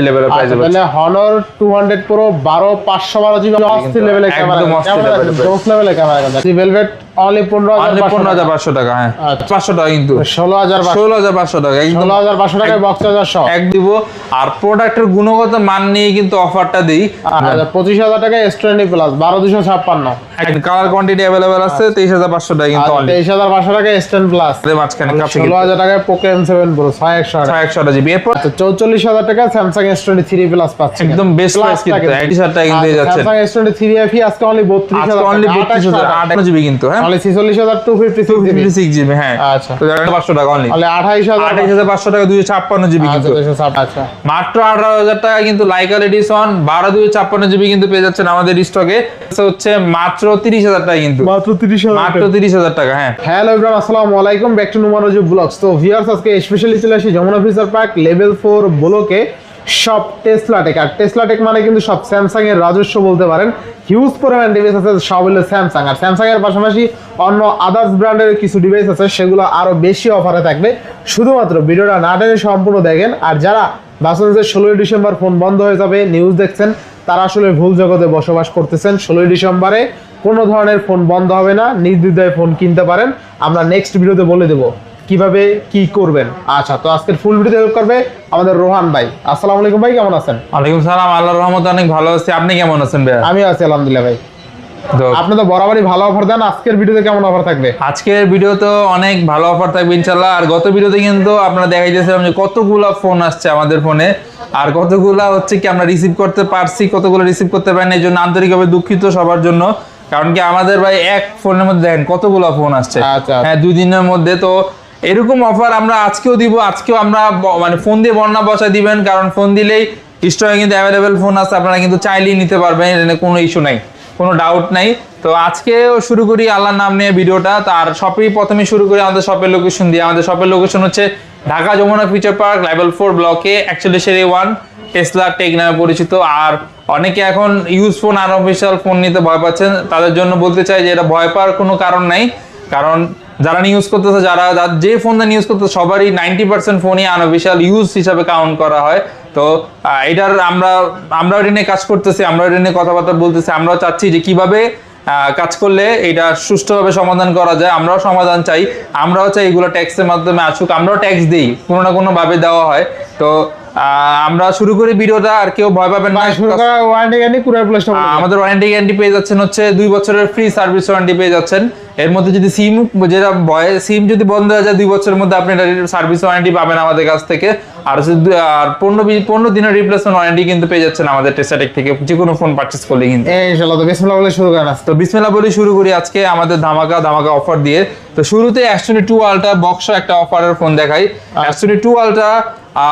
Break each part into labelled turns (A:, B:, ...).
A: অস্থির লেভেলের প্রাইস
B: তাহলে হান্ড্রেড প্রো বারো পাঁচশো বারো জিবি অস্থির লেভেলের ক্যামেরা
A: একদম অস্থির
B: লেভেলের ক্যামেরা ভেলভেট অনলি পনেরো
A: অনলি
B: হাজার
A: পনেরো হাজার পাঁচশো টাকা হ্যাঁ।
B: আচ্ছা।
A: পাঁচশো টাকা কিন্তু।
B: ষোলো হাজার
A: ষোলো হাজার পাঁচশো টাকা একদম।
B: ষোলো হাজার পাঁচশো টাকায় বক্স চার্জার সহ
A: এক দিব। আর প্রোডাক্টের গুণগত মান নিয়ে কিন্তু অফারটা দিই।
B: আর পঁচিশ হাজার টাকা এস টোয়েন্টি প্লাস বারো দুশো ছাপ্পান্ন।
A: কালার কোয়ান্টিটি আছে টাকা কিন্তু অনলি
B: তেইশ হাজার পাঁচশো টাকা এস টেন প্লাস
A: মাঝখানে কাছে
B: ষোলো হাজার টাকায় পোকো এম সেভেন প্রো ছয় একশো টাকা
A: জিবি এরপর
B: আচ্ছা, চৌচল্লিশ হাজার টাকা এস থ্রি প্লাস পাচ্ছে।
A: একদম বেস্ট প্রাইস কিন্তু
B: আজকে অনলি বত্রিশ
A: আজকে
B: হাজার
A: অনলি জিবি কিন্তু হ্যাঁ।
B: ছিচল্লিশ হাজার টু ফিফটি সিক্স জিবি
A: হ্যাঁ।
B: আচ্ছা।
A: তো পাঁচশো টাকা অনলি
B: অনলি আঠাইশ হাজার
A: আঠাইশ হাজার পাঁচশো টাকা দুইশো ছাপ্পান্ন জিবি
B: আচ্ছা
A: কিন্তু।
B: আচ্ছা।
A: মাত্র আঠারো হাজার টাকা কিন্তু লাইকাল এডিশন বারো দুই ছাপ্পান্ন জিবি কিন্তু পেয়ে যাচ্ছেন আমাদের স্টকে হচ্ছে মাত্র তিরিশ হাজার টাকা কিন্তু।
B: মাত্র তিরিশ
A: মাত্র তিরিশ হাজার টাকা হ্যাঁ।
B: হ্যালো ইব্রাহিম আসসালামু আলাইকুম। ব্যাক টু নুমারজু ব্লগস তো ভিউয়ার্স আজকে স্পেশালি চলে আসি Jamuna Future Park level four ব্লকে সব টেসলাটেক আর টেসলাটেক মানে কিন্তু সব স্যামসাং এর রাজস্ব বলতে পারেন। হিউজ পরিমাণ ডিভাইস আছে, সব হলো স্যামসাং আর স্যামসাং এর পাশাপাশি অন্য আদার্স ব্র্যান্ডের কিছু ডিভাইস আছে, সেগুলো আরও বেশি অফারে থাকবে। শুধুমাত্র ভিডিওটা না টেনে সম্পূর্ণ দেখেন। আর যারা যে ষোলোই ডিসেম্বর ফোন বন্ধ হয়ে যাবে নিউজ দেখছেন, তারা আসলে ভুল জগতে বসবাস করতেছেন। ষোলোই ডিসেম্বরে কোনো ধরনের ফোন বন্ধ হবে না, নির্দ্বিধায় ফোন কিনতে পারেন। আমরা নেক্সট ভিডিওতে বলে দেবো। কীভাবে কি করবেন? আচ্ছা তো আজকের ফুল ভিডিও হেল্প করবে আমাদের রোহান ভাই। আসসালামু আলাইকুম ভাই কেমন আছেন?
A: ওয়ালাইকুম সালাম আল্লাহর রহমতে অনেক ভালো আছি। আপনি কেমন আছেন ভাইয়া?
B: আমি আছি আলহামদুলিল্লাহ ভাই। আপনি তো বরাবরই ভালো অফার দেন আজকের ভিডিওতে কেমন অফার থাকবে?
A: আজকের ভিডিও তো অনেক ভালো অফার থাকবে ইনশাল্লাহ আর গত ভিডিওতে কিন্তু আপনারা দেখাইতেছিলাম যে কতগুলা ফোন আসছে আমাদের ফোনে আর কতগুলা হচ্ছে কি আমরা রিসিভ করতে পারছি কতগুলো রিসিভ করতে পারিনি এই জন্য আন্তরিকভাবে দুঃখিত সবার জন্য। কারণ কি আমাদের ভাই এক ফোনের মধ্যে দেখেন কতগুলো ফোন আসছে।
B: আচ্ছা।
A: হ্যাঁ দুই দিনের মধ্যে তো এরকম অফার আমরা আজকেও দিব, আজকেও আমরা মানে ফোন দিয়ে বর্ণনা বসায় দিবেন, কারণ ফোন দিলেই স্টকে কিন্তু অ্যাভেলেবেল ফোন আছে, আপনারা কিন্তু চাইলেই নিতে পারবেন কোনো ইস্যু নাই, কোনো ডাউট নাই। তো আজকেও শুরু করি আল্লাহর নাম নিয়ে ভিডিওটা তার শপেই প্রথমে শুরু করি আমাদের শপের লোকেশন দিয়ে। আমাদের শপের লোকেশন হচ্ছে Dhaka Jamuna Future Park level four ব্লকে অ্যাকচুয়ালি সেরে ওয়ান টেসলা টেক নামে পরিচিত। আর অনেকে এখন ইউজ ফোন আর অফিসিয়াল ফোন নিতে ভয় পাচ্ছেন। তাদের জন্য বলতে চাই যে এটা ভয় পাওয়ার কোনো কারণ নাই, কারণ যারা ইউজ করতেছে যারা যে ফোন ইউজ করতেছে সবারই নাইনটি পার্সেন্ট ফোনই আনঅফিসিয়াল ইউজ হিসাবে কাউন্ট করা হয়। তো এটার আমরা আমরা এটা নিয়ে কাজ করতেছি আমরা এটা নিয়ে কথাবার্তা বলতেছি আমরাও চাচ্ছি যে কীভাবে কাজ করলে এটা সুষ্ঠুভাবে সমাধান করা যায় আমরাও সমাধান চাই। আমরাও চাই এগুলো ট্যাক্সের মাধ্যমে আসুক আমরাও ট্যাক্স দিই কোনো না কোনো ভাবে দেওয়া হয়। তো আহ, আমরা শুরু করি ভিডিওটা আর কেউ ভয় পাবেন না। আমাদের ওয়ারেন্টি গ্যারান্টি পেয়ে যাচ্ছেন হচ্ছে দুই বছরের ফ্রি সার্ভিস ওয়ারেন্টি পেয়ে যাচ্ছেন। এর মধ্যে যদি সিম যেটা ভয় সিম যদি বন্ধ হয়ে যায় দুই বছরের মধ্যে আপনি এটা সার্ভিস ওয়ারেন্টি পাবেন আমাদের কাছ থেকে। আর হচ্ছে দু- আর পনেরো পনেরো দিনের রিপ্লেসমেন্ট ওয়ারেন্টি কিন্তু পেয়ে যাচ্ছেন আমাদের টেসাটেক থেকে যে কোনো ফোন পারচেস করলে কিন্তু।
B: ইনশাআল্লাহ তো বিসমিল্লাহ বলে শুরু করেন
A: তো বিসমিল্লাহ বলে শুরু করি আজকে আমাদের ধামাকা ধামাকা অফার দিয়ে। তো শুরুতে অ্যাস্টনি টু আলট্রা বক্স একটা অফারের ফোন দেখাই। অ্যাস্টনি two ultra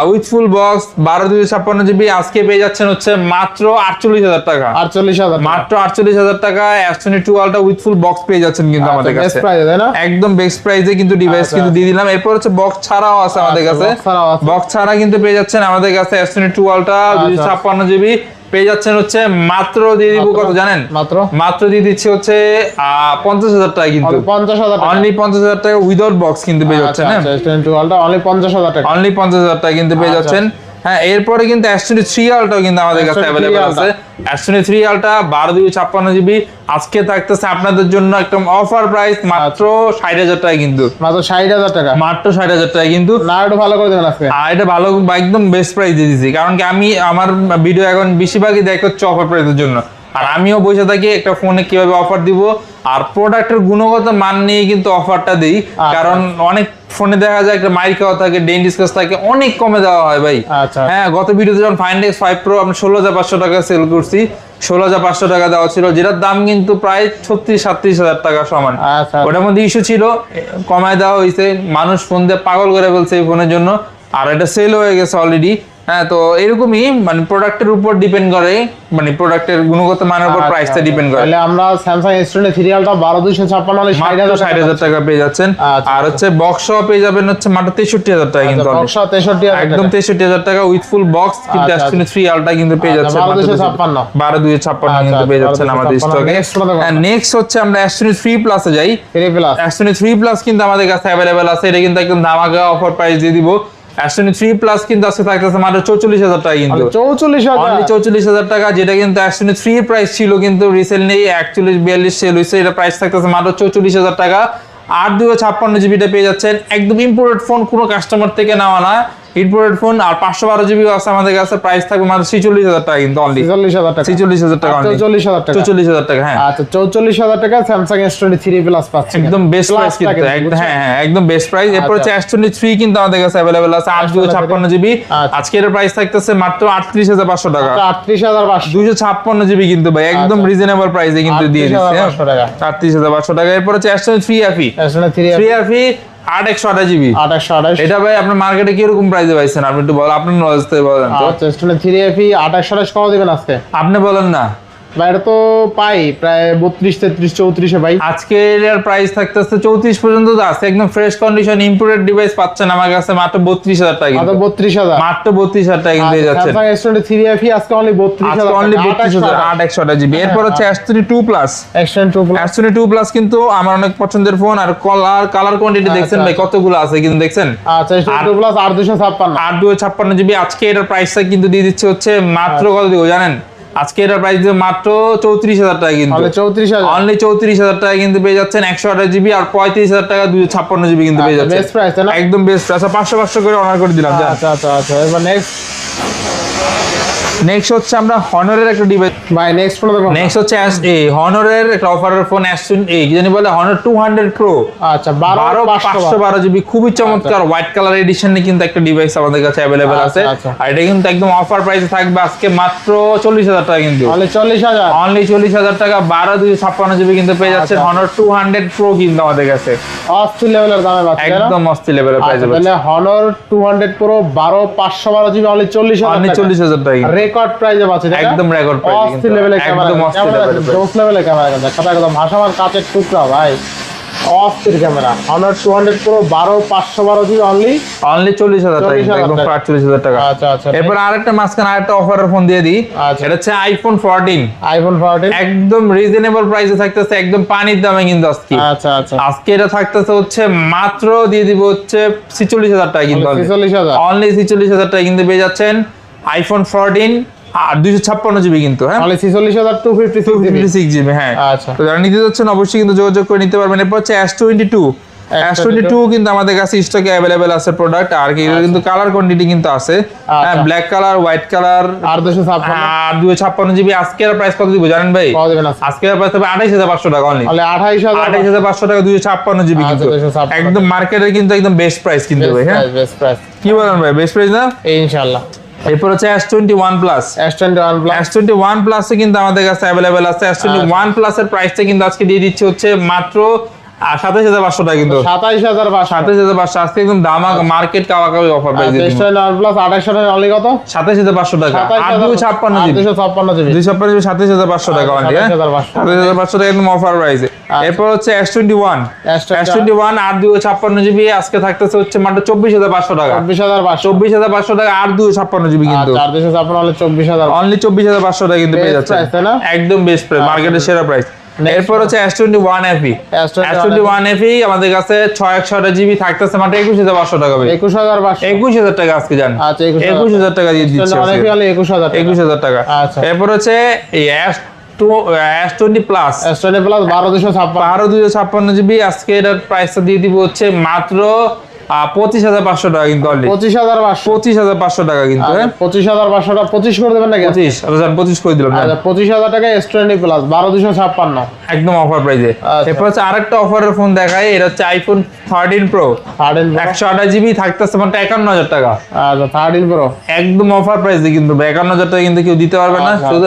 A: with full box বারো দুই ছাপ্পান্ন জিবি আজকে পেয়ে যাচ্ছেন হচ্ছে মাত্র আটচল্লিশ হাজার টাকা
B: আটচল্লিশ হাজার
A: মাত্র আটচল্লিশ হাজার টাকা অ্যাস্টনি two ultra with full box পেয়ে যাচ্ছেন কিন্তু আমাদের কাছে একদম বেস্ট প্রাইসে কিন্তু ডিভাইস
B: আচ্ছা।
A: কিন্তু দিয়ে দিলাম এরপর হচ্ছে বক্স ছাড়াও আছে আমাদের
B: আচ্ছা,
A: কাছে। বক্স ছাড়া কিন্তু পেয়ে যাচ্ছেন আমাদের কাছে অ্যাস্টনি টু দুই
B: আচ্ছা।
A: ছাপ্পান্ন জিবি পেয়ে যাচ্ছেন হচ্ছে মাত্র দিয়ে দিব কত জানেন?
B: মাত্র?
A: মাত্র দিয়ে দিচ্ছে হচ্ছে পঞ্চাশ হাজার টাকা কিন্তু।
B: পঞ্চাশ হাজার টাকা।
A: অনলি পঞ্চাশ হাজার টাকা উইদাউট বক্স কিন্তু পেয়ে যাচ্ছেন হ্যাঁ?
B: অনলি পঞ্চাশ হাজার টাকা।
A: অনলি পঞ্চাশ হাজার টাকা কিন্তু পেয়ে
B: আচ্ছা।
A: যাচ্ছেন। হ্যাঁ এরপরে কিন্তু অ্যাস্টনি থ্রি আলটাও কিন্তু আমাদের কাছে অ্যাভেলেবেল আছে। অ্যাস্টনি থ্রি আলটা বারো দুই ছাপ্পান্ন জিবি আজকে থাকতেছে আপনাদের জন্য একদম অফার প্রাইস মাত্র ষাট হাজার টাকা কিন্তু।
B: মাত্র ষাট হাজার টাকা।
A: মাত্র ষাট হাজার টাকা কিন্তু।
B: না ভালো করে দেবেন আজকে
A: আর এটা ভালো একদম বেস্ট প্রাইস দিয়ে দিচ্ছি কারণ কি আমি আমার ভিডিও এখন বেশিরভাগই দেখ হচ্ছে অফার প্রাইসের জন্য। আর আমিও বসে থাকি একটা ফোনে কীভাবে অফার দিব আর প্রোডাক্টের গুণগত মান নিয়ে কিন্তু অফারটা দিই। কারণ অনেক ফোনে দেখা যায় একটা মাইর খাওয়া থাকে ডেন ডিসকাস থাকে অনেক কমে দেওয়া হয় ভাই।
B: আচ্ছা।
A: হ্যাঁ গত ভিডিওতে যখন ফাইন এক্স ফাইভ প্রো আমি ষোলো হাজার পাঁচশো টাকা সেল করছি ষোলো হাজার পাঁচশো টাকা দেওয়া ছিল যেটার দাম কিন্তু প্রায় ছত্রিশ সাতত্রিশ হাজার টাকা সমান।
B: আচ্ছা
A: ওটার মধ্যে ইস্যু ছিল কমায় দেওয়া হয়েছে মানুষ ফোন দিয়ে পাগল করে ফেলছে এই ফোনের জন্য আর এটা সেল হয়ে গেছে অলরেডি হ্যাঁ তো এরকমই মানে প্রোডাক্টের উপর ডিপেন্ড করে মানে প্রোডাক্টের গুণগত মানের উপর
B: আচ্ছা,
A: প্রাইসটা ডিপেন্ড করে।
B: তাহলে আমরা স্যামসাং এস টোয়েন্টি থ্রি আলটা বারো দুইশো ছাপ্পান্ন হলে ষাট হাজার
A: ষাট হাজার টাকা পেয়ে যাচ্ছেন।
B: আচ্ছা,
A: আর হচ্ছে বক্স পেয়ে যাবেন হচ্ছে মাত্র তেষট্টি হাজার টাকা কিন্তু
B: তেষট্টি হাজার
A: একদম
B: টাকা।
A: তেষট্টি হাজার টাকা উইথ ফুল বক্স কিন্তু
B: আচ্ছা,
A: অ্যাস্টনি থ্রি আলটা কিন্তু পেয়ে
B: আচ্ছা,
A: যাচ্ছে
B: বারো দুইশো ছাপ্পান্ন।
A: বারো দুই ছাপ্পান্ন
B: আচ্ছা,
A: কিন্তু পেয়ে যাচ্ছেন আমাদের স্টকে
B: দেখো?
A: নেক্সট হচ্ছে আমরা অ্যাস্টনি থ্রি প্লাসে যাই।
B: প্লাস
A: অ্যাস্টনি থ্রি প্লাস কিন্তু আমাদের কাছে অ্যাভেলেবেল আছে। এটা কিন্তু একদম ধামাকা অফার প্রাইস দিয়ে দিব। অ্যাস্টনি থ্রি প্লাস কিন্তু আজকে থাকতেছে মাত্র চৌচল্লিশ হাজার টাকা কিন্তু।
B: চৌচল্লিশ হাজার।
A: চৌচল্লিশ হাজার টাকা যেটা কিন্তু অ্যাস্টনি থ্রি প্রাইস ছিল কিন্তু রিসেন্টলি একচল্লিশ বিয়াল্লিশ সেল হয়েছে এটা প্রাইস থাকতেছে মাত্র চৌচল্লিশ হাজার টাকা। আট দুশো ছাপ্পান্ন জিবিটা পেয়ে যাচ্ছেন। একদম ইম্পোর্টেড ফোন কোনো কাস্টমার থেকে নেওয়া না ইম্পোর্টেড ফোন আর পাঁচশো বারো জিবি আছে আমাদের কাছে প্রাইস থাকবে মাত্র ছিচল্লিশ হাজার টাকা কিন্তু অনলি
B: ছেচল্লিশ হাজার টাকা।
A: ছিচল্লিশ হাজার টাকা
B: চৌচল্লিশ হাজার টাকা।
A: চৌচল্লিশ হাজার টাকা হ্যাঁ।
B: আচ্ছা চৌচল্লিশ হাজার টাকা Samsung S twenty three plus পাচ্ছে
A: একদম বেস্ট প্রাইস কিন্তু হ্যাঁ হ্যাঁ একদম বেস্ট প্রাইস এরপর হচ্ছে এস টোয়েন্টি থ্রি কিন্তু আমাদের কাছে অ্যাভেলেবেল আছে আট দুশো ছাপ্পান্ন জিবি
B: আচ্ছা।
A: আজকে এর প্রাইস থাকতেছে মাত্র আটত্রিশ হাজার পাঁচশো টাকা।
B: আটত্রিশ হাজার পাঁচশো।
A: দুশো ছাপ্পান্ন জিবি কিন্তু ভাই একদম
B: আচ্ছা।
A: রিজনেবল প্রাইসে কিন্তু দিয়ে দিচ্ছে আটত্রিশ হাজার পাঁচশো টাকা। এরপর হচ্ছে S twenty three FE
B: three
A: FE আট একশো আঠাশ জিবি।
B: একশো আঠাশ।
A: এটা ভাই আপনার মার্কেটে কীরকম প্রাইসে পাইছেন? আপনি একটু বলেন আপনার নলেজ থেকে বলেন তো।
B: আচ্ছা থ্রি এফি আঠাশ দেবেন আজকে?
A: আপনি বলেন না।
B: এটা তো পাই প্রায় বত্রিশ তেত্রিশ চৌত্রিশে
A: আজকে এর প্রাইস থাকতেছে চৌত্রিশ পর্যন্ত আছে একদম ফ্রেশ কন্ডিশন ইম্পোর্টেড ডিভাইস পাচ্ছেন আমার কাছে মাত্র বত্রিশ হাজার টাকা কিন্তু।
B: বত্রিশ হাজার।
A: মাত্র বত্রিশ হাজার টাকা কিন্তু যাচ্ছেন।
B: স্যামসাং থ্রি এফি আজকে অনলি বত্রিশ হাজার
A: অনলি বত্রিশ হাজার আট একশো জিবি। এরপর হচ্ছে three two plus
B: twenty two plus
A: three two plus কিন্তু আমার অনেক পছন্দের ফোন আর কালার কালার কোয়ান্টিটি দেখছেন ভাই
B: আচ্ছা।
A: কতগুলো আছে কিন্তু দেখছেন?
B: আচ্ছা টু প্লাস আর দুশো ছাপ্পান্ন।
A: আট দুই ছাপ্পান্ন জিবি আজকে এটার প্রাইসটা কিন্তু দিয়ে দিচ্ছে হচ্ছে মাত্র কত দিব জানেন? আজকে এটার প্রাইস মাত্র চৌত্রিশ হাজার টাকা কিন্তু।
B: চৌত্রিশ হাজার।
A: অনলি চৌত্রিশ হাজার টাকা কিন্তু পেয়ে যাচ্ছেন একশো আঠাশ জিবি আর পঁয়ত্রিশ হাজার টাকা দুশো ছাপ্পান্ন জিবি কিন্তু পেয়ে যাচ্ছেন।
B: প্রাইস
A: একদম বেস্ট আচ্ছা পাঁচশো পাঁচশো করে অর্ডার করে দিলাম
B: আচ্ছা আচ্ছা আচ্ছা এবার নেক্সট
A: নেক্সট হচ্ছে আমরা হনারের একটা ডিভাইস
B: ভাই নেক্সট ফোন দেখো।
A: নেক্সট হচ্ছে এই হনরের একটা অফারের ফোন অ্যাসুন এই কি জানি বলে হনর টু হান্ড্রেড প্রো
B: আচ্ছা বারো
A: বারো
B: পাঁচশো
A: পাঁচশো বারো জিবি খুবই চমৎকার হোয়াইট কালার এডিশনে কিন্তু একটা ডিভাইস আমাদের কাছে অ্যাভেলেবেল আছে।
B: আচ্ছা, আচ্ছা।
A: আর এটা কিন্তু একদম অফার প্রাইসে থাকবে আজকে মাত্র চল্লিশ হাজার টাকা কিন্তু।
B: চল্লিশ হাজার?
A: অনলি চল্লিশ হাজার টাকা বারো দুই ছাপ্পান্ন জিবি কিন্তু পেয়ে যাচ্ছে
B: আচ্ছা।
A: হনর টু হান্ড্রেড প্রো কিন্তু আমাদের কাছে।
B: অস্থির লেভেলের দামে পাচ্ছি তাই না?
A: একদম অস্থির লেভেলের প্রাইসে
B: আচ্ছা, তাহলে হনর টু হান্ড্রেড প্রো বারো পাঁচশো বারো জিবি অনলি চল্লিশ হাজার
A: অনলি চল্লিশ হাজার টাকা কিন্তু।
B: রেকর্ড প্রাইজে না?
A: একদম price এ
B: অস্থির ক্যামেরা
A: একদম অস্থির price।
B: জোস লেভেলের ক্যামেরা কিন্তু কথা একদম ভাষামান কাচের টুকরা ভাই। অস্থির camera Honor two hundred pro বারো পাঁচশো বারো জিবি অনলি
A: অনলি চল্লিশ হাজার টাকা কিন্তু,
B: 40,000
A: একদম
B: টাকা।
A: আটচল্লিশ হাজার টাকা।
B: আচ্ছা আচ্ছা।
A: এরপর আরেকটা মাঝখানে আরেকটা অফারের ফোন দিয়ে দিই।
B: আচ্ছা।
A: এটা হচ্ছে আইফোন ফোরটিন
B: আইফোন ফোরটিন
A: একদম রিজনেবল প্রাইসে থাকতেছে একদম পানির দামে কিন্তু আজকে।
B: আচ্ছা আচ্ছা।
A: আজকে এটা থাকতেছে হচ্ছে মাত্র দিয়ে দিব হচ্ছে ছিচল্লিশ হাজার টাকা কিন্তু
B: ছেচল্লিশ হাজার।
A: অনলি ছিচল্লিশ হাজার টাকা কিন্তু পেয়ে যাচ্ছেন। আইফোন ফোরটিন আর দুইশো ছাপ্পান্ন জিবি কিন্তু হ্যাঁ?
B: অনলি হাজার two fifty
A: fifty six GB হ্যাঁ।
B: আচ্ছা।
A: তো যারা নিতে যাচ্ছেন অবশ্যই কিন্তু যোগাযোগ করে নিতে পারবেন। এরপর হচ্ছে S twenty two S twenty two কিন্তু আমাদের কাছে স্টকে অ্যাভেলেবেল আছে প্রোডাক্ট আর কি কিন্তু কালার কোয়ান্টিটি কিন্তু আছে। হ্যাঁ
B: আচ্ছা।
A: ব্ল্যাক কালার হোয়াইট কালার
B: আর দুশো
A: আর দুই ছাপ্পান্ন জিবি আজকের প্রাইস কত দিব জানেন ভাই?
B: আজকে?
A: আজকের প্রাইস হবে আঠাইশ হাজার পাঁচশো টাকা অনলি
B: আঠাইশ হাজার।
A: আঠাইশ হাজার পাঁচশো টাকা ছাপ্পান্ন জিবি
B: আচ্ছা,
A: কিন্তু।
B: 256
A: একদম মার্কেটের কিন্তু একদম বেস্ট প্রাইস কিন্তু ভাই হ্যাঁ?
B: বেস্ট প্রাইস
A: কি বলেন ভাই বেস্ট প্রাইস না?
B: ইনশাল্লাহ
A: এরপর হচ্ছে S twenty one plus
B: S twenty one plus
A: S twenty one প্লাসে কিন্তু আমাদের কাছে অ্যাভেলেবেল আছে। এস টোয়েন্টি ওয়ান প্লাসের প্রাইসটা কিন্তু আজকে দিয়ে দিচ্ছে হচ্ছে মাত্র সাতাইশ হাজার পাঁচশো টাকা কিন্তু।
B: সাতাইশ হাজার পাঁচশো।
A: সাতাইশ হাজার পাঁচশো আজকে একদম দামা মার্কেট অফার
B: প্লাস অনলি কত?
A: সাতাইশ হাজার পাঁচশো টাকা। আর দুই ছাপ্পান্ন জিবি
B: ছাপ্পান্ন জিবি
A: দুই ছাপ্পান্ন জিবি সাতাইশ হাজার পাঁচশো টাকা অনলি হ্যাঁ?
B: 27,500
A: সাতাইশ হাজার পাঁচশো টাকা একদম অফার প্রাইসে এরপর হচ্ছে S twenty one
B: S21
A: S twenty one আর দুই ছাপ্পান্ন জিবি আজকে থাকতেছে হচ্ছে মাত্র চব্বিশ হাজার পাঁচশো টাকা।
B: চব্বিশ হাজার পাঁচশো।
A: চব্বিশ হাজার পাঁচশো টাকা আর দুই ছাপ্পান্ন জিবি কিন্তু।
B: চার দুশো ছাপ্পান্ন হলে চব্বিশ হাজার।
A: অনলি চব্বিশ হাজার পাঁচশো টাকা কিন্তু পেয়ে যাচ্ছে?
B: আচ্ছা।
A: একদম বেস্ট প্রাইস মার্কেটের সেরা প্রাইস এরপর হচ্ছে S twenty one FE S twenty one FE আমাদের কাছে ছয় একশো জিবি থাকতেছে মাত্র একুশ হাজার পাঁচশো টাকা ভাই
B: একুশ হাজার
A: একুশ হাজার টাকা আজকে জান
B: আচ্ছা একুশ
A: হাজার টাকা। দিয়ে দিচ্ছে
B: অনেক একুশ হাজার
A: একুশ হাজার টাকা।
B: আচ্ছা।
A: এরপর হচ্ছে এই এস প্লাস
B: প্লাস বারো দুশো ছাপ্পান্ন।
A: জিবি আজকে এটার প্রাইসটা দিয়ে দিব হচ্ছে মাত্র পঁচিশ হাজার পাঁচশো টাকা কিন্তু
B: পঁচিশ হাজার পঁচিশ।
A: হাজার পাঁচশো টাকা কিন্তু হ্যাঁ?
B: পঁচিশ হাজার পাঁচশো টাকা পঁচিশ করে দেবেন নাকি?
A: পঁচিশ আচ্ছা পঁচিশ করে দিলাম
B: আচ্ছা পঁচিশ হাজার টাকা এস টোয়েন্টি প্লাস বারো দুশো ছাপ্পান্ন।
A: একদম অফার প্রাইসে
B: আচ্ছা।
A: এরপর হচ্ছে আরেকটা অফারের ফোন দেখাই এটা হচ্ছে আইফোন থার্টিন প্রো একশো আঠাশ জিবি থাকতেছে মাত্র একান্ন হাজার টাকা।
B: আচ্ছা থার্টিন প্রো
A: একদম অফার প্রাইসে কিন্তু একান্ন হাজার টাকা কিন্তু কেউ দিতে পারবে না।
B: আচ্ছা।
A: শুধু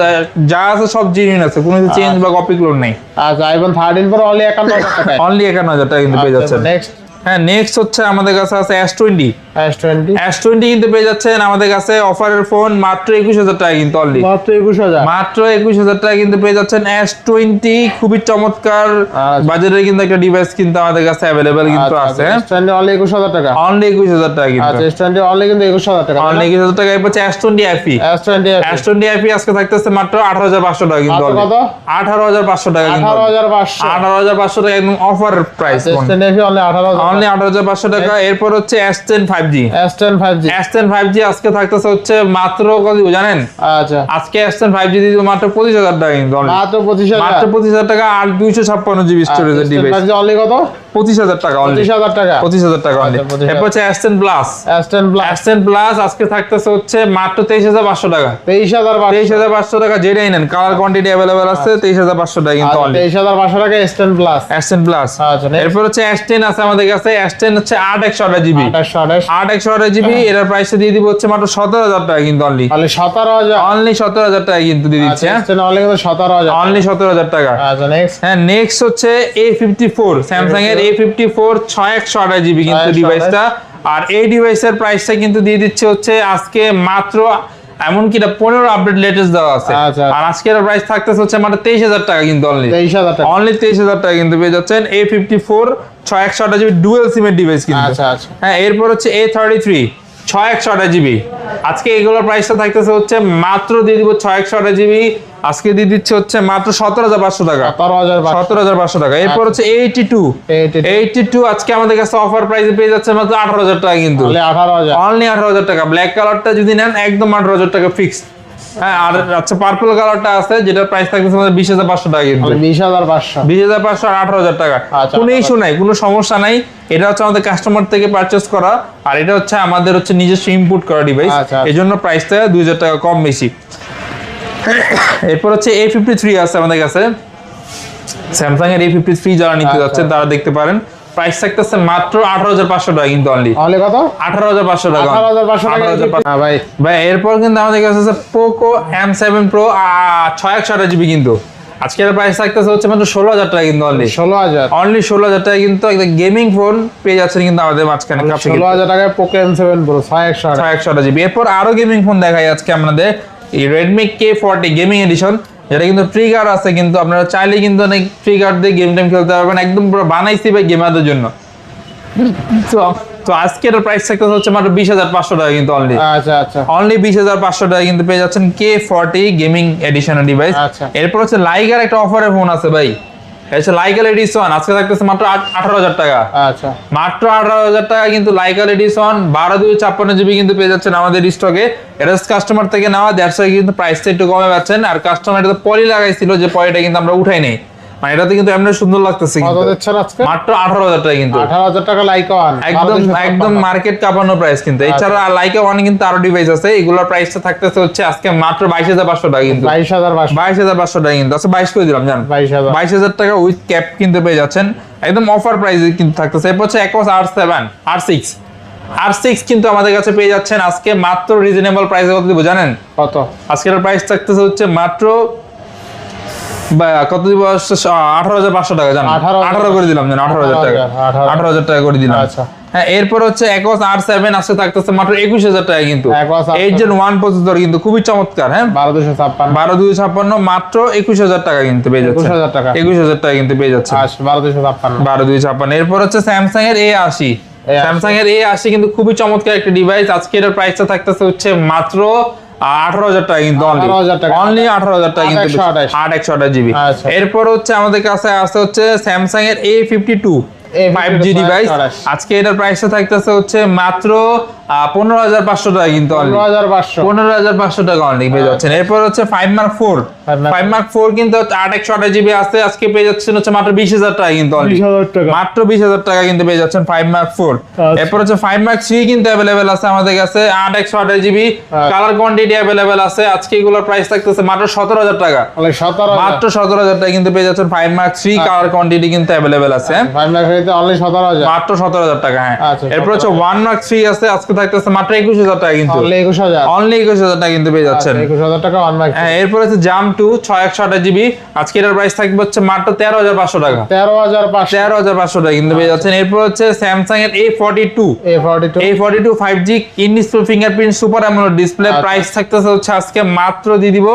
A: যা আছে সব জেনুইন আছে কোনো চেঞ্জ বা কপি ক্লোন নেই।
B: আচ্ছা আইফোন থার্টিন প্রো অনলি একান্ন হাজার টাকা
A: অনলি একান্ন হাজার টাকা কিন্তু পেয়ে যাচ্ছেন।
B: নেক্সট
A: হ্যাঁ নেক্সট হচ্ছে আমাদের কাছে আছে S twenty
B: S twenty
A: S twenty কিন্তু পেয়ে যাচ্ছেন আমাদের কাছে অফারের ফোন মাত্র একুশ হাজার টাকা কিন্তু অলরেডি
B: মাত্র একুশ হাজার।
A: মাত্র একুশ হাজার টাকা কিন্তু পেয়ে যাচ্ছেন এস টোয়েন্টি খুবই চমৎকার।
B: আচ্ছা।
A: বাজারের কিন্তু একটা ডিভাইস কিন্তু আমাদের কাছে অ্যাভেলেবেল কিন্তু আছে।
B: অনলি একুশ হাজার টাকা।
A: অনলি একুশ হাজার টাকা কিন্তু।
B: আচ্ছা এস টোয়েন্টি অনলি কিন্তু একুশ হাজার টাকা
A: অনলি একুশ হাজার টাকা এরপর হচ্ছে S twenty FE
B: S twenty
A: S twenty FE আজকে থাকতেছে মাত্র আঠারো হাজার পাঁচশো টাকা কিন্তু? আঠারো হাজার পাঁচশো টাকা কিন্তু
B: আঠারো হাজার পাঁচশো।
A: আঠারো হাজার পাঁচশো টাকা একদম offer price
B: S twenty FE only আঠারো
A: অনলি আঠারো হাজার পাঁচশো টাকা এরপর হচ্ছে S ten five G
B: S ten five G
A: S ten five G আজকে থাকতেছে হচ্ছে মাত্র কত জানেন?
B: আচ্ছা।
A: আজকে এস টেন ফাইভ জি দিয়ে মাত্র পঁচিশ হাজার টাকা কিন্তু।
B: মাত্র পঁচিশ হাজার।
A: মাত্র পঁচিশ হাজার টাকা আর দুইশো ছাপ্পান্ন জিবি স্টোরেজের ডিভাইস
B: অনলি কত?
A: পঁচিশ হাজার টাকা অনলি
B: পঁচিশ হাজার টাকা।
A: পঁচিশ হাজার টাকা অনলি
B: আচ্ছা, 25,000
A: এরপর হচ্ছে S ten plus
B: S ten plus
A: S plus আজকে থাকতেছে হচ্ছে মাত্র তেইশ হাজার পাঁচশো টাকা।
B: তেইশ হাজার
A: তেইশ হাজার পাঁচশো টাকা যেটাই নেন কালার কোয়ান্টিটি অ্যাভেলেবেল আছে তেইশ হাজার পাঁচশো টাকা কিন্তু অনলি
B: তেইশ হাজার পাঁচশো টাকা S ten plus
A: S ten plus
B: আচ্ছা
A: এরপর হচ্ছে এস টেন আছে আমাদের কাছে এস টেন হচ্ছে জিবি। জিবি। এটার প্রাইসটা দিয়ে দিব হচ্ছে মাত্র সতেরো হাজার টাকা কিন্তু অনলি
B: সতেরো হাজার।
A: অনলি সতেরো হাজার টাকা কিন্তু দিয়ে দিচ্ছে হ্যাঁ?
B: অনলি কিন্তু সতেরো হাজার
A: অনলি সতেরো হাজার টাকা।
B: আচ্ছা নেক্সট
A: হ্যাঁ নেক্সট হচ্ছে এ ফিফটি ফোর স্যামসাং এর এ ফিফটি ফোর ছয় একশো আঠাশ জিবি কিন্তু
B: 628
A: ডিভাইসটা আর এই ডিভাইসের প্রাইসটা কিন্তু দিয়ে দিচ্ছে হচ্ছে আজকে মাত্র এমনকি এটা পনেরো আপডেট লেটেস্ট দেওয়া আছে।
B: আচ্ছা।
A: আর আজকের প্রাইস থাকতেছে হচ্ছে মাত্র তেইশ হাজার টাকা কিন্তু অনলি
B: তেইশ হাজার টাকা।
A: অনলি তেইশ হাজার টাকা কিন্তু পেয়ে যাচ্ছেন। এ ফিফটি ফোর ছয় একশো আটা জিবি ডুয়েল সিমের ডিভাইস কিন্তু।
B: আচ্ছা আচ্ছা।
A: হ্যাঁ এরপর হচ্ছে এ থার্টি থ্রি ছয় একশো আঠাশ জিবি। আজকে এগুলোর প্রাইসটা থাকতেছে হচ্ছে মাত্র দিয়ে দিব ছয় একশো আঠাশ জিবি। আজকে দিয়ে দিচ্ছে হচ্ছে মাত্র সতেরো হাজার পাঁচশো টাকা।
B: সতেরো হাজার
A: পাঁচশো। টাকা। এরপর হচ্ছে এইটি টু
B: 82
A: এইটি টু আজকে আমাদের কাছে অফার প্রাইসে পেয়ে যাচ্ছে মাত্র আঠারো হাজার টাকা কিন্তু। অনলি আঠারো হাজার। টাকা। ব্ল্যাক কালারটা যদি নেন একদম আঠারো হাজার টাকা ফিক্স হ্যাঁ আর আচ্ছা পার্পল কালারটা আছে যেটার প্রাইস থাকতেছে আমাদের বিশ হাজার পাঁচশো টাকা কিন্তু।
B: বিশ হাজার পাঁচশো।
A: বিশ হাজার পাঁচশো আর আঠারো হাজার টাকা।
B: আচ্ছা,
A: কোনো ইস্যু নাই কোনো সমস্যা নাই। এটা হচ্ছে আমাদের কাস্টমার থেকে পারচেস করা আর এটা হচ্ছে আমাদের হচ্ছে নিজস্ব ইম্পোর্ট করা ডিভাইস। এই জন্য প্রাইসটা দুই হাজার টাকা কম বেশি। এরপর হচ্ছে এ ফিফটি থ্রি আছে আমাদের কাছে। স্যামসাং এর এ ফিফটি থ্রি যারা নিতে
B: আচ্ছা।
A: যাচ্ছেন তারা দেখতে পারেন। প্রাইস থাকতেছে মাত্র আঠারো হাজার পাঁচশো টাকা কিন্তু অনলি
B: তাহলে কত?
A: আঠারো হাজার পাঁচশো টাকা।
B: আঠারো হাজার পাঁচশো টাকা
A: 18,500
B: হ্যাঁ ভাই।
A: ভাই এরপর কিন্তু আমাদের কাছে আছে পোকো এম সেভেন প্রো ছয় একশো আঠাশ জিবি কিন্তু। আজকের প্রাইস থাকতেছে হচ্ছে মাত্র ষোলো হাজার টাকা কিন্তু অনলি
B: ষোলো হাজার।
A: অনলি ষোলো হাজার টাকা কিন্তু একটা গেমিং ফোন পেয়ে যাচ্ছেন কিন্তু আমাদের মাঝখানে
B: ষোলো হাজার টাকায় পোকো এম সেভেন প্রো ছয় একশো
A: ছয় একশো আঠাশ জিবি। এরপর আরও গেমিং ফোন দেখাই আজকে আপনাদের এই Redmi K forty gaming edition যেটা কিন্তু ট্রিগার আছে কিন্তু আপনারা চাইলে কিন্তু অনেক ট্রিগার দিয়ে গেম টেম খেলতে পারবেন। একদম পুরো বানাইছি ভাই গেমারদের জন্য। তো তো আজকের প্রাইস থাকতে হচ্ছে মাত্র বিশ হাজার পাঁচশো টাকা কিন্তু অনলি
B: আচ্ছা আচ্ছা।
A: অনলি বিশ হাজার পাঁচশো টাকা কিন্তু পেয়ে যাচ্ছেন কে ফর্টি গেমিং এডিশনের ডিভাইস। এরপর হচ্ছে লাইগার একটা অফারের ফোন আছে ভাই। এটা হচ্ছে লাইকার এডিশন আজকে থাকতেছে মাত্র আঠারো হাজার টাকা।
B: আচ্ছা।
A: মাত্র আঠারো হাজার টাকা কিন্তু লাইকাল এডিশন বারো দুই ছাপ্পান্ন জিবি কিন্তু পেয়ে যাচ্ছেন আমাদের স্টকে এটা কাস্টমার থেকে নেওয়া দেড়শো কিন্তু প্রাইসটা একটু কমে পাচ্ছেন। আর কাস্টমার এটা পলি লাগাইছিল যে পলিটা কিন্তু আমরা উঠাই নেই। মানে এটাতে কিন্তু এমনি সুন্দর লাগতেছে কিন্তু। মাত্র আঠারো হাজার টাকা কিন্তু।
B: আঠারো হাজার টাকা লাইক ওয়ান
A: একদম একদম মার্কেট কাঁপানো প্রাইস কিন্তু।
B: আচ্ছা।
A: এছাড়া লাইকা ওয়ান কিন্তু আরও ডিভাইস আছে। এগুলোর প্রাইসটা থাকতেছে হচ্ছে আজকে মাত্র বাইশ হাজার পাঁচশো টাকা কিন্তু।
B: বাইশ হাজার পাঁচশো।
A: বাইশ হাজার পাঁচশো টাকা কিন্তু। আচ্ছা বাইশ করে দিলাম জান। টাকা উইথ ক্যাপ কিন্তু পেয়ে যাচ্ছেন। একদম অফার প্রাইসে কিন্তু থাকতেছে। এরপর হচ্ছে R seven R six R six কিন্তু আমাদের কাছে পেয়ে যাচ্ছেন আজকে। মাত্র রিজনেবল প্রাইসে কত দিব জানেন?
B: কত?
A: আজকের প্রাইস থাকতেছে হচ্ছে মাত্র কত দিব? আঠারো হাজার পাঁচশো টাকা জান।
B: 18,000
A: আঠারো করে দিলাম জান আঠারো হাজার টাকা। আঠারো হাজার। টাকা করে দিলাম।
B: আচ্ছা।
A: হ্যাঁ এরপর হচ্ছে একস আর সেভেন আজকে থাকতেছে মাত্র একুশ হাজার টাকা কিন্তু। এইট জেন ওয়ান প্রসেসর কিন্তু খুবই চমৎকার হ্যাঁ?
B: বারো দুশো ছাপ্পান্ন।
A: বারো দুই ছাপ্পান্ন মাত্র একুশ হাজার টাকা কিন্তু পেয়ে যাচ্ছে।
B: 21,000 টাকা।
A: একুশ হাজার টাকা কিন্তু পেয়ে যাচ্ছে।
B: আচ্ছা বারো দুশো ছাপ্পান্ন।
A: বারো দুই ছাপ্পান্ন। এরপর হচ্ছে স্যামসাং এর এ আশি। স্যামসাং এর এ আশি কিন্তু খুবই চমৎকার একটা ডিভাইস আজকে এটার প্রাইসটা থাকতেছে হচ্ছে মাত্র আঠারো হাজার টাকা কিন্তু
B: 18,000 টাকা।
A: অনলি আঠারো হাজার টাকা কিন্তু আট একশো আঠাশ। জিবি।
B: আচ্ছা।
A: এরপর হচ্ছে আমাদের কাছে আসতে হচ্ছে স্যামসাং এর A fifty two
B: A52
A: five device আজকে এটার প্রাইসটা থাকতেছে হচ্ছে মাত্র টাকা কিন্তু টাকা অনলি পেয়ে যাচ্ছেন। এরপর হচ্ছে মার্ক ফোর
B: 5
A: মার্ক ফোর কিন্তু আট জিবি আছে আজকে পেয়ে যাচ্ছেন হচ্ছে মাত্র বিশ হাজার টাকা কিন্তু only।
B: বিশ টাকা।
A: মাত্র বিশ হাজার টাকা কিন্তু পেয়ে যাচ্ছেন ফাইভ মার্ক ফোর। এরপর হচ্ছে ফাইভ মার্ক থ্রি কিন্তু অ্যাভেলেবেল আছে আমাদের কাছে আট একশো আঠাশ জিবি। কালার কোয়ান্টিটি অ্যাভেলেবেল আছে আজকে এগুলোর প্রাইস থাকতেছে মাত্র সতেরো হাজার টাকা। মাত্র সতেরো হাজার টাকা কিন্তু পেয়ে যাচ্ছেন ফাইভ মার্ক থ্রি
B: আচ্ছা।
A: কালার কোয়ান্টিটি কিন্তু অ্যাভেলেবেল আছে।
B: অনলি
A: মাত্র হাজার টাকা হ্যাঁ।
B: আচ্ছা,
A: এরপর হচ্ছে ওয়ান মার্ক থ্রি আছে আজকে থাকতেছে মাত্র একুশ হাজার টাকা কিন্তু।
B: অনলি
A: টাকা কিন্তু পেয়ে যাচ্ছেন।
B: টাকা ওয়ান মার্ক
A: হ্যাঁ এরপর হচ্ছে জাম জিবি আজকে এটার প্রাইস থাকবে হচ্ছে মাত্র টাকা। টাকা কিন্তু পেয়ে যাচ্ছেন। এরপর হচ্ছে স্যামসাং এর in display fingerprint super AMOLED display. Price থাকতেছে হচ্ছে আজকে মাত্র দিয়ে দিব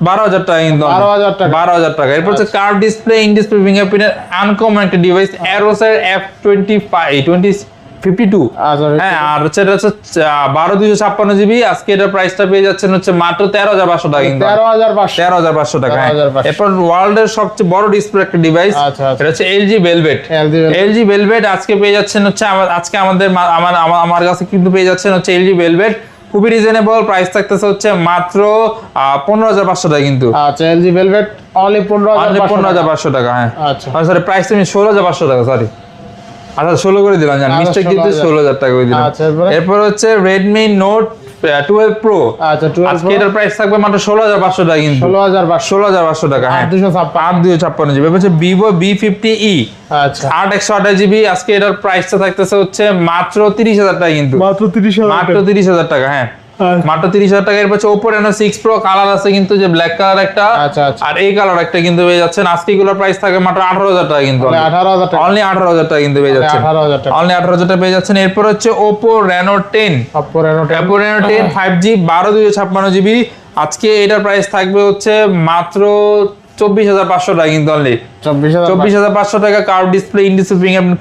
A: বারো হাজার টাকা কিন্তু
B: 12,000 টাকা।
A: বারো হাজার টাকা। এরপর হচ্ছে কার্ভ ডিসপ্লে ইন ডিসপ্লে ফিঙ্গারপ্রিন্টের আনকমন একটা device অ্যারোসের F twenty five twenty fifty two হ্যাঁ আর হচ্ছে এটা হচ্ছে বারো দুইশো ছাপ্পান্ন জিবি। আজকে এটার প্রাইসটা পেয়ে যাচ্ছেন হচ্ছে মাত্র তেরো হাজার পাঁচশো টাকা কিন্তু।
B: তেরো হাজার পাঁচশো।
A: তেরো হাজার পাঁচশো টাকা হ্যাঁ।
B: 13,500
A: এরপর ওয়ার্ল্ডের সবচেয়ে বড় ডিসপ্লে একটা ডিভাইস
B: আচ্ছা, আচ্ছা।
A: এটা হচ্ছে LG velvet
B: LG
A: LG velvet আজকে পেয়ে যাচ্ছেন হচ্ছে আমার- আজকে আমাদের আমার কাছে কিন্তু পেয়ে যাচ্ছেন হচ্ছে এলজি ভেলভেট খুবই রিজনেবল প্রাইস থাকতেছে হচ্ছে মাত্র পনেরো হাজার পাঁচশো টাকা কিন্তু।
B: আচ্ছা এলজি ভেলভেট অনলি পনেরো হাজার
A: পনেরো হাজার পাঁচশো টাকা হ্যাঁ।
B: আচ্ছা।
A: সরি প্রাইস তুমি ষোলো হাজার পাঁচশো টাকা সরি আচ্ছা ষোলো করে দিলাম জান
B: আচ্ছা,
A: মিস্টেক কিন্তু ষোলো হাজার টাকা করে দিলাম।
B: আচ্ছা, এরপর?
A: হচ্ছে রেডমি নোট টুয়েলভ প্রো
B: আচ্ছা টুয়েলভ
A: আজকে এটার প্রাইস থাকবে মাত্র ষোলো হাজার পাঁচশো টাকা কিন্তু।
B: ষোলো হাজার পাঁচশো।
A: ষোলো হাজার পাঁচশো টাকা হ্যাঁ।
B: আট দুশো ছাপ্পান্ন।
A: আট দুশো ছাপ্পান্ন জিবি। হচ্ছে ভিভো বি ফিফটি ই
B: আচ্ছা।
A: আট একশো আঠাশ জিবি। আজকে এটার প্রাইসটা থাকতেছে হচ্ছে মাত্র তিরিশ হাজার টাকা কিন্তু।
B: মাত্র 30000
A: মাত্র তিরিশ হাজার টাকা হ্যাঁ। মাত্র তিরিশ হাজার টাকা। এরপর হচ্ছে Oppo Reno six pro colour আছে কিন্তু যে ব্ল্যাক কালার একটা।
B: আচ্ছা, আচ্ছা।
A: আর এই কালার একটা কিন্তু পেয়ে যাচ্ছেন। আজকে প্রাইস থাকে মাত্র আঠারো হাজার টাকা কিন্তু
B: আঠারো হাজার টাকা।
A: অনলি আঠারো হাজার টাকা কিন্তু পেয়ে যাচ্ছেন।
B: আঠারো হাজার
A: অনলি আঠারো হাজার টাকা পেয়ে যাচ্ছেন। এরপর হচ্ছে Oppo Reno ten
B: Oppo Reno
A: Oppo Reno ten five G বারো দুইশো ছাপ্পান্ন জিবি আজকে এটার প্রাইস থাকবে হচ্ছে মাত্র চব্বিশ হাজার পাঁচশো টাকা কিন্তু অনলি
B: চব্বিশ হাজার
A: পাঁচশো। টাকা কার্ভ ডিসপ্লে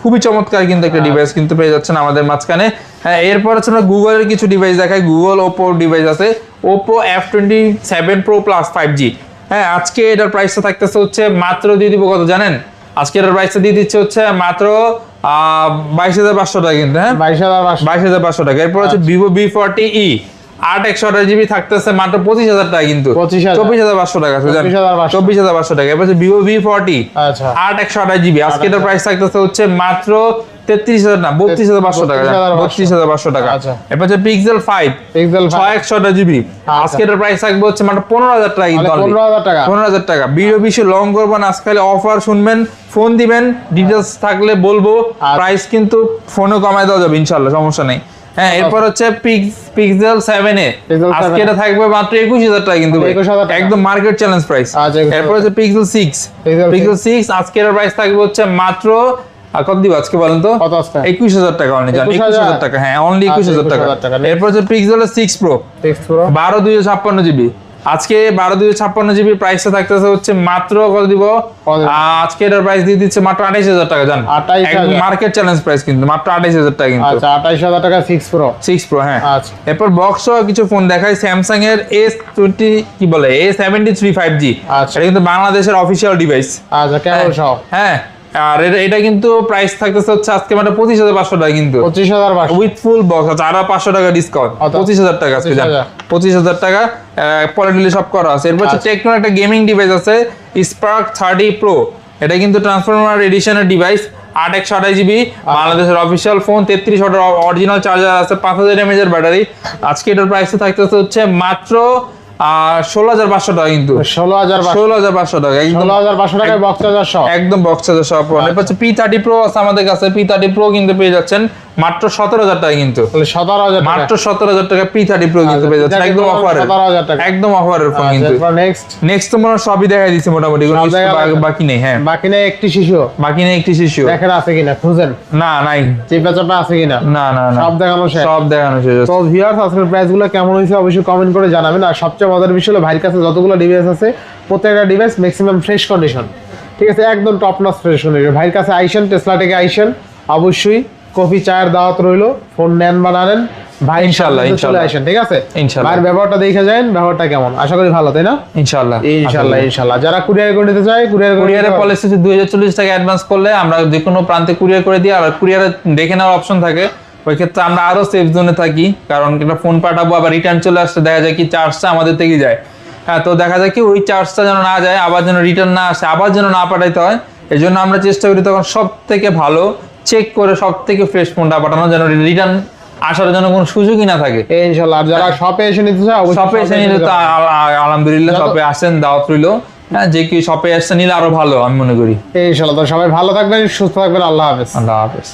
A: খুবই চমৎকার কিন্তু একটা ডিভাইস কিন্তু পেয়ে যাচ্ছেন আমাদের মাঝখানে। হ্যাঁ এরপর হচ্ছে আমরা গুগলের কিছু ডিভাইস দেখাই। গুগল ওপো ডিভাইস আছে। Oppo F twenty seven pro plus five G হ্যাঁ আজকে এটার প্রাইসটা থাকতেছে হচ্ছে মাত্র দিয়ে দিব কত জানেন? আজকে এটার প্রাইসটা দিয়ে দিচ্ছে হচ্ছে মাত্র বাইশ হাজার পাঁচশো টাকা কিন্তু হ্যাঁ?
B: বাইশ হাজার
A: বাইশ হাজার পাঁচশো টাকা। এরপর হচ্ছে ভিভো বি ফোরটি ই আট একশো আঠাশ জিবি থাকতেছে মাত্র পঁচিশ হাজার টাকা কিন্তু। চব্বিশ হাজার পাঁচশো টাকা আছে, জানেন?
B: 24,500
A: চব্বিশ হাজার পাঁচশো টাকা। এরপর ভিভো ভি ফোরটি
B: আচ্ছা।
A: আট একশো আঠাশ জিবি আজকে এটার প্রাইস থাকতেছে হচ্ছে মাত্র তেত্রিশ হাজার না বত্রিশ হাজার পাঁচশো টাকা। বত্রিশ হাজার পাঁচশো টাকা।
B: আচ্ছা।
A: হচ্ছে পিক্সেল ফাইভ ছয় একশো আঠাশ জিবি আজকে এটার প্রাইস থাকবে হচ্ছে মাত্র পনেরো হাজার টাকা কিন্তু
B: পনেরো হাজার টাকা।
A: পনেরো হাজার টাকা। ভিডিও বেশি লং করবেন আজকাল অফার শুনবেন ফোন দিবেন ডিটেলস থাকলে বলব।
B: আচ্ছা।
A: প্রাইস কিন্তু ফোনও কমায় দেওয়া যাবে ইনশাল্লাহ সমস্যা নেই। হ্যাঁ এরপর হচ্ছে পিক্সেল 7 এ। আজকে এটা থাকবে মাত্র একুশ হাজার টাকা কিন্তু
B: 21,000।
A: একদম মার্কেট চ্যালেঞ্জ প্রাইস
B: 21,000
A: এরপর হচ্ছে পিক্সেল
B: 6
A: পিক্সেল 6 আজকে এর প্রাইস থাকবে হচ্ছে মাত্র কত দিব আজকে বলেন তো? একুশ হাজার টাকা অনলি জান
B: 21,000
A: একুশ হাজার টাকা হ্যাঁ অনলি একুশ
B: আচ্ছা,
A: হাজার টাকা।
B: 21,000 টাকা।
A: এরপর হচ্ছে পিক্সেল 6 প্রো
B: 6 প্রো
A: বারো দুইশো ছাপ্পান্ন জিবি। আজকে বারো দুইশো ছাপ্পান্ন জিবি প্রাইসটা থাকতেছে হচ্ছে মাত্র কত দিব? আজকে এটার প্রাইস দিয়ে দিচ্ছে মাত্র আঠাইশ হাজার টাকা জান
B: 28,000
A: মার্কেট চ্যালেঞ্জ প্রাইস কিন্তু মাত্র আঠাইশ হাজার টাকা কিন্তু।
B: আচ্ছা আঠাইশ হাজার টাকা সিক্স প্রো
A: সিক্স প্রো হ্যাঁ।
B: আচ্ছা।
A: এরপর বক্স কিছু ফোন দেখাই স্যামসাং এর এস টোয়েন্টি কি বলে? A seventy three five G
B: আচ্ছা।
A: এটা কিন্তু বাংলাদেশের অফিসিয়াল ডিভাইস
B: আচ্ছা কেমন সহ।
A: হ্যাঁ। আর এটা- কিন্তু প্রাইস থাকতেছে হচ্ছে আজকে মানে পঁচিশ হাজার পাঁচশো টাকা কিন্তু।
B: পঁচিশ হাজার
A: উইথ ফুল বক্স আছে আরও পাঁচশো টাকা ডিসকাউন্ট পঁচিশ হাজার টাকা আজকে পঁচিশ হাজার। টাকা পলিটিলি সব করা আছে। এরপর হচ্ছে
B: আচ্ছা।
A: টেকনো একটা গেমিং ডিভাইস আছে স্পার্ক থার্টি প্রো এটা কিন্তু ট্রান্সফরমার এডিশনের ডিভাইস আট একশো আঠাশ জিবি
B: আচ্ছা।
A: বাংলাদেশের অফিসিয়াল ফোন তেত্রিশ অরিজিনাল চার্জার আছে পাঁচ হাজার এমএজ এর ব্যাটারি আজকে এটার প্রাইস থাকতেছে হচ্ছে মাত্র ষোলো হাজার পাঁচশো টাকা কিন্তু
B: ষোলো হাজার
A: ষোলো হাজার পাঁচশো টাকা
B: ষোলো হাজার পাঁচশো টাকায় বক্স চার্জার সহ
A: একদম বক্স চার্জার এরপর পি থার্টি প্রো আছে আমাদের কাছে। পি থার্টি প্রো কিন্তু পেয়ে যাচ্ছেন মাত্র সতেরো হাজার টাকা কিন্তু।
B: সতেরো হাজার
A: মাত্র সতেরো হাজার টাকা পি থার্টি প্রো কিন্তু
B: আচ্ছা,
A: পেয়ে
B: P30
A: একদম অফারের একদম অফারের ফোন কিন্তু।
B: নেক্সট
A: নেক্সট তো মনে সবই দেখা দিচ্ছে মোটামুটি। বাকি নেই হ্যাঁ।
B: বাকি নেই একটি শিশু।
A: বাকি নেই একটি শিশু।
B: দেখেন আছে কিনা? খুঁজেন।
A: না নাই।
B: চিপা চাপা আছে কিনা?
A: না না না।
B: সব দেখানো শেষ।
A: সব দেখানো শেষ।
B: তো ভিউয়ার্স আজকের প্রাইসগুলো কেমন হয়েছে অবশ্যই কমেন্ট করে জানাবেন। আর সবচেয়ে মজার বিষয় হলো ভাইয়ের কাছে যতগুলো ডিভাইস আছে প্রত্যেকটা ডিভাইস ম্যাক্সিমাম ফ্রেশ কন্ডিশন ঠিক আছে একদম টপ নচ ফ্রেশ কন্ডিশন ভাইয়ের কাছে আইসেন টেসলা থেকে আইসেন অবশ্যই কফি চায়ের দাওয়াত রইল। ফোন নেন বা না নেন ভাই চলে
A: ইনশাল্লাহ।
B: আসেন ঠিক আছে?
A: ইনশাল্লাহ।
B: ভাইয়ের ব্যবহারটা দেখে যান ব্যবহারটা কেমন? আশা করি ভালো তাই না?
A: ইনশাল্লাহ
B: ইনশাল্লাহ ইনশাল্লাহ যারা কুরিয়ার করে নিতে চায় কুরিয়ার
A: কুরিয়ারের পলিসি হাজার চল্লিশ টাকা অ্যাডভান্স করলে আমরা যে কোনো প্রান্তে কুরিয়ার করে দিই আর কুরিয়ারে দেখে নেওয়ার অপশন থাকে। ওই ক্ষেত্রে আমরা আরও সেফ জোনে থাকি কারণ একটা ফোন পাঠাবো আবার রিটার্ন চলে আসতে দেখা যায় কি চার্জটা আমাদের থেকে যায়। হ্যাঁ তো দেখা যায় কি ওই চার্জটা যেন না যায় আবার যেন রিটার্ন না আসে আবার যেন না পাঠাইতে হয় এই জন্য আমরা চেষ্টা করি তখন সব থেকে ভালো চেক করে সব থেকে ফ্রেশ ফোনটা পাঠানো যেন রিটার্ন আসার জন্য কোনো সুযোগই না থাকে।
B: আর যারা শপে এসে নিতে চায়
A: শপে এসে নিলে তো আলহামদুলিল্লাহ শপে আসেন দাওয়াত রইল। হ্যাঁ যে কি শপে এসে নিলে আরও ভালো আমি মনে করি।
B: এই ইনশাল্লাহ তো সবাই ভালো থাকবেন সুস্থ থাকবেন আল্লাহ হাফেজ।
A: আল্লাহ হাফেজ।